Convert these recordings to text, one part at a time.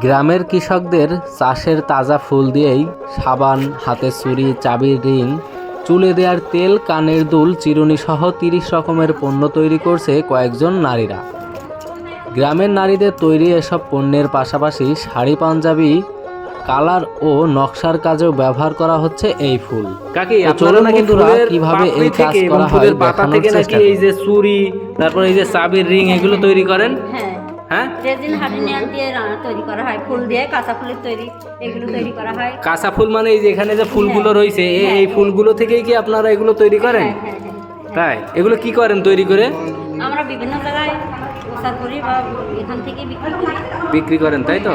গ্রামের কৃষকদের চাষের তাজা ফুল দিয়েই সাবান হাতে ছুরি চাবির রিং চুলে দেওয়ার তেল কানের দুল চিরুনি সহ তিরিশ রকমের পণ্য তৈরি করছে কয়েকজন নারীরা। গ্রামের নারীদের তৈরি এসব পণ্যের পাশাপাশি শাড়ি পাঞ্জাবি কালার ও নকশার কাজেও ব্যবহার করা হচ্ছে এই ফুল। কাকি চলুন বন্ধুরা কীভাবে এই কাজ করা হয় পাতা থেকে নাকি এই যে চুড়ি তারপর এই যে চাবির রিং এগুলো তৈরি করেন? হ্যাঁ। হ্যাঁ? রেজিন হার্ডিনিয়াল দিয়ে তৈরি করা হয় ফুল দিয়ে কাঁচা ফুলের তৈরি এগুলো তৈরি করা হয়। কাঁচা ফুল মানে এই যে এখানে যে ফুলগুলো রয়েছে এই এই ফুলগুলো থেকেই কি আপনারা এগুলো তৈরি করেন? হ্যাঁ হ্যাঁ হ্যাঁ। তাই? এগুলো কি করেন তৈরি করে? আমরা বিভিন্ন জায়গায় প্রচার করি বা এখান থেকে বিক্রি করি। বিক্রি করেন তাই তো?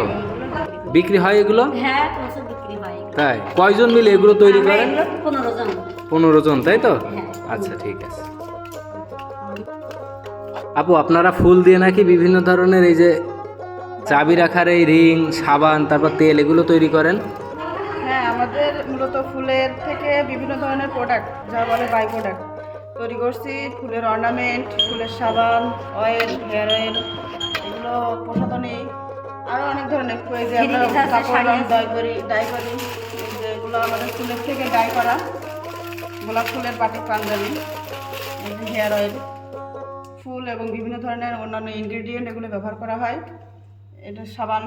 বিক্রি হয় এগুলো? হ্যাঁ প্রচুর বিক্রি হয়। তাই? কয়জন মিলে এগুলো তৈরি করেন? পনেরো জন। পনেরো জন তাই তো? হ্যাঁ। আচ্ছা ঠিক আছে। আপু আপনারা ফুল দিয়ে নাকি বিভিন্ন ধরনের এই যে চাবি রাখার এই রিং সাবান তারপর তেল এগুলো তৈরি করেন? হ্যাঁ আমাদের মূলত ফুলের থেকে বিভিন্ন ধরনের প্রোডাক্ট যা বলে বাই প্রোডাক্ট তৈরি করছি। ফুলের অর্নামেন্ট ফুলের সাবান অয়েল হেয়ার অয়েল এগুলো প্রসাধনী আরও অনেক ধরনের। এই যে আমরা কাপড় রং ডাই করি ডাই করি এই এগুলো আমাদের ফুলের থেকে ডাই করা গোলাপ ফুলের পাটি পাঞ্জাবি হেয়ার অয়েল ফুল এবং বিভিন্ন ধরনের অন্যান্য ইনগ্রেডিয়েন্ট এগুলো ব্যবহার করা হয়। এটা সাবান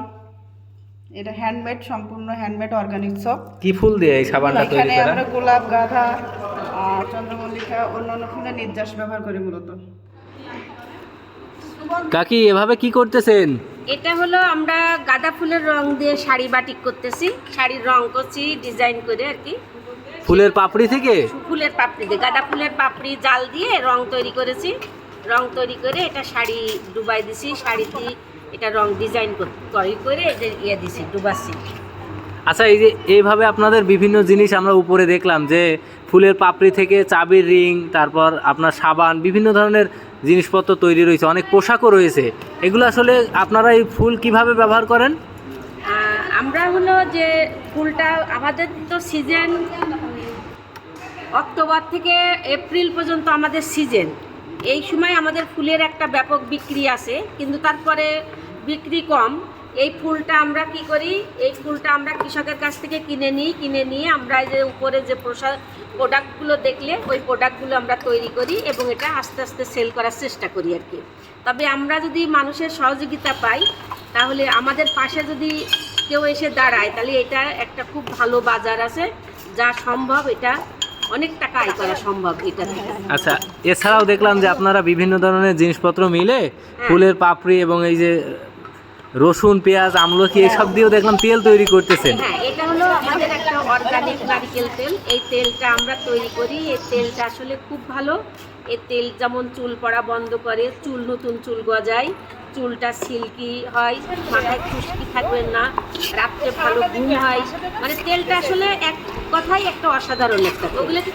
এটা হ্যান্ডমেড সম্পূর্ণ হ্যান্ডমেড অর্গানিক সব কি ফুল দিয়ে এই সাবানটা তৈরি এখানে করা? আমরা গোলাপ গাঁদা আর চন্দ্রমল্লিকা অন্যান্য ফুলের নির্যাস ব্যবহার করি মূলত। কাকি এভাবে কি করতেছেন? এটা হলো আমরা গাঁদা ফুলের রং দিয়ে শাড়ি বাটিক করতেছি। শাড়ির রং করছি ডিজাইন করে আর কি। ফুলের পাপড়ি থেকে? ফুলের পাপড়ি দিয়ে গাঁদা ফুলের পাপড়ি জাল দিয়ে রং তৈরি করেছি। রং তৈরি করে এটা শাড়ি ডুবাই দিছি শাড়ি দিয়ে এটা রং ডিজাইন তৈরি করে যে ইয়ে দিছি ডুবাচ্ছি। আচ্ছা এই যে এইভাবে আপনাদের বিভিন্ন জিনিস আমরা উপরে দেখলাম যে ফুলের পাপড়ি থেকে চাবির রিং তারপর আপনার সাবান বিভিন্ন ধরনের জিনিসপত্র তৈরি রয়েছে অনেক পোশাকও রয়েছে। এগুলো আসলে আপনারা এই ফুল কীভাবে ব্যবহার করেন? আমরা হলো যে ফুলটা আমাদের তো সিজন অক্টোবর থেকে এপ্রিল পর্যন্ত আমাদের সিজন। এই সময় আমাদের ফুলের একটা ব্যাপক বিক্রি আছে, কিন্তু তারপরে বিক্রি কম। এই ফুলটা আমরা কি করি? এই ফুলটা আমরা কৃষকের কাছ থেকে কিনে নিই, কিনে নিয়ে আমরা যে উপরে যে প্রসাদ প্রোডাক্টগুলো দেখলে ওই প্রোডাক্টগুলো আমরা তৈরি করি এবং এটা আস্তে আস্তে সেল করার চেষ্টা করি আর কি। তবে আমরা যদি মানুষের সহযোগিতা পাই, তাহলে আমাদের পাশে যদি কেউ এসে দাঁড়ায়, তাহলে এটা একটা খুব ভালো বাজার আছে। যা সম্ভব এটা অনেক টাকা আয় করা সম্ভব এটা থেকে। আচ্ছা এছাড়াও দেখলাম যে আপনারা বিভিন্ন ধরনের জিনিসপত্র মিলে ফুলের পাপড়ি এবং এই যে রসুন পেঁয়াজ আমলকি এসব দিয়েও দেখলাম তেল তৈরি করতেছেন। হ্যাঁ এটা হলো আমাদের একটা অর্গানিক নারিকেল তেল। এই তেলটা আমরা তৈরি করি। এই তেলটা আসলে খুব ভালো। এই তেল যেমন চুল পড়া বন্ধ করে চুল নতুন চুল গজায়। চুলটা সিল্কি হয় মাথায় খুশকি থাকবে না রাত্রে ভালো ঘুম হয়। মানে তেলটা আসলে এক কথাই একটা অসাধারণ একটা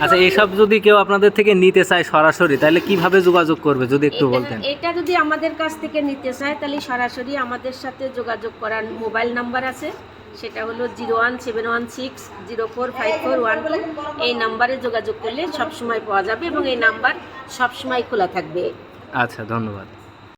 আচ্ছা এসব যদি কেউ আপনাদের থেকে নিতে চায় সরাসরি তাহলে কীভাবে যোগাযোগ করবে যদি একটু বলতেন? এটা যদি আমাদের কাছ থেকে নিতে চায় তাহলে সরাসরি আমাদের সাথে যোগাযোগ করার মোবাইল নাম্বার আছে। সেটা হলো zero one seven one six zero four five four one two. এই নাম্বারে যোগাযোগ করলে সবসময় পাওয়া যাবে এবং এই নাম্বার সবসময় খোলা থাকবে। আচ্ছা ধন্যবাদ।